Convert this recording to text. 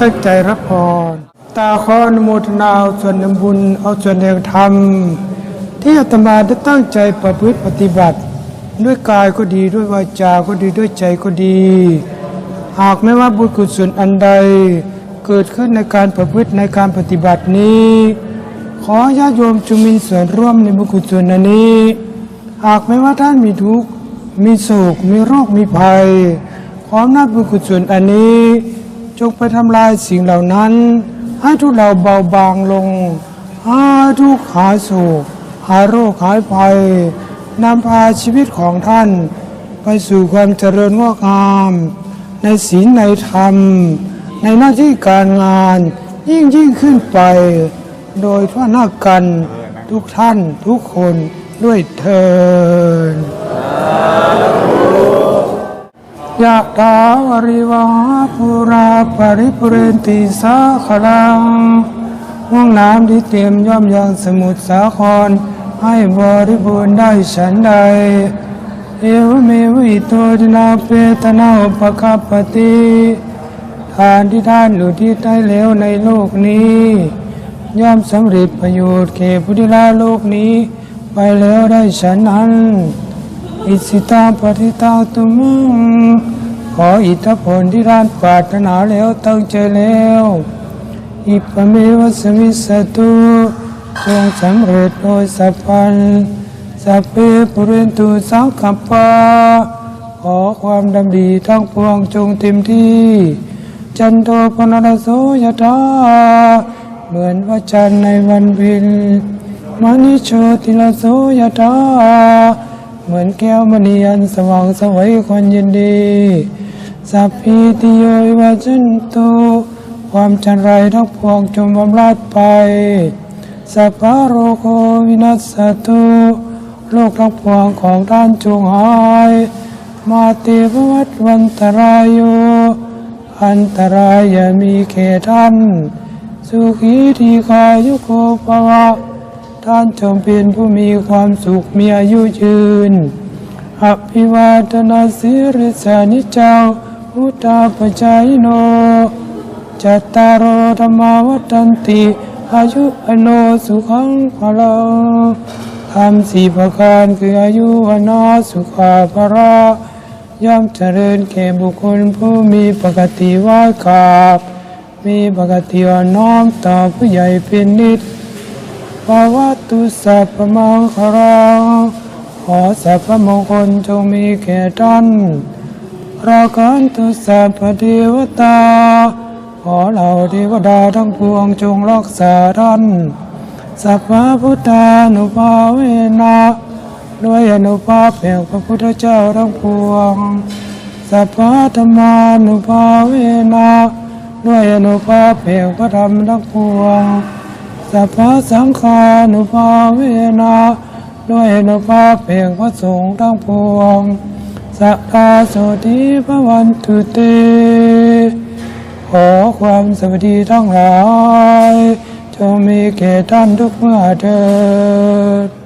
ตั้งใจรับพรตาขออนุโมทนาเอาส่วนบุญเอาส่วนแห่งธรรม ที่อาตมาได้ตั้งใจประพฤติปฏิบัติ ด้วยกายก็ดีด้วยวาจาก็ดีด้วยใจก็ดี หากไม่ว่าบุญกุศลอันใด เกิดขึ้นในการประพฤติในการปฏิบัตินี้ ขอญาติโยมจงมีส่วนร่วมในบุญกุศลอันนี้ หากไม่ว่าท่านมีทุกข์มีโศกมีโรคมีภัยขออำนาบุญกุศลอันนี้ จงไปทำลายสิ่งเหล่านั้น ให้ทุกเราเบาบางลงให้ทุกข์หายโศกหายโรคหายภัยนำพาชีวิตของท่าน ไปสู่ความเจริญงอกงาม ในศีลในธรรม ในหน้าที่การงานยิ่งยิ่งขึ้นไป โดยทั่วหน้ากันทุกท่านทุกคนด้วยเทิน ยะถาวริวหาภูราปริปุเรนติสาขลังห้องน้ำที่เตรียมย่อมยังสมุทรสาคร ให้บริบูรณ์ได้ฉันใด เอวเมวิโตตินาเปตนาอุปกัปปติทานที่ท่านหรือที่ได้แล้วในโลกนี้ ย่อมสำเร็จประโยชน์แก่ผู้ที่ละโลกนี้ ไปแล้วได้ฉันนั้น อิสิตาปฏิตาตุมังขออิทธผลที่ท่านปรารถนาแล้วตั้งใจแล้ว อิปเมวสมิสตุจงสำเร็จโดยสัพพันสัพเพปุเรนตุสังกัปปะขอความดำดีทั้งปวงจงเต็มที่ จันโทปนรโสยถาเหมือนว่าจันในวันเพ็ญมณิโชติลโสยถา เหมือนแก้วมณีอันสว่างสวัยคนยินดี สัพพิติโยวิวัจจันตุความจันไรทั้งปวงจงบำราดไป สัพพะโรโควินัสตุโลกทั้งปวงของท่านจงหาย มาเตภวัตวันตรายโยอันตรายอย่ามีแก่ท่าน สุขีทีกายุโกภวะ ท่านจงเป็นผู้มีความสุขมีอายุยืน อภิวาทนาสิริสานิจังพุทธาปจายโน จัตตารโอธรรมาวัฏันติ อายุอโนสุขังพลังทำสี่ประการคืออายุวนาสุขาภระย่อมเจริญแก่บุคคลผู้มีปกติไหว้กราบ มีปกติอ่อนน้อมต่อผู้ใหญ่เป็นนิด ภาวะตุสัพพมังครังขอสัพพมงคลจงมีแก่ท่านรากันตุสัพพเทวตา ขอเหล่าเทวดาทั้งปวงจงรักษาท่านสัพพพุทธานุภาเวนะด้วยอนุภาพแห่งพระพุทธเจ้าทั้งปวง สัพพธรรมานุภาเวนะด้วยอนุภาพแห่งพระธรรมทั้งปวง สัพพะสังฆานุภาเวนะด้วยอนุภาพเพียงพระสงฆ์ทั้งปวงสัทธาโสติพระวันตุเตขอความสวัสดีทั้งหลายจงมีแก่ท่านทุกเมื่อเถิด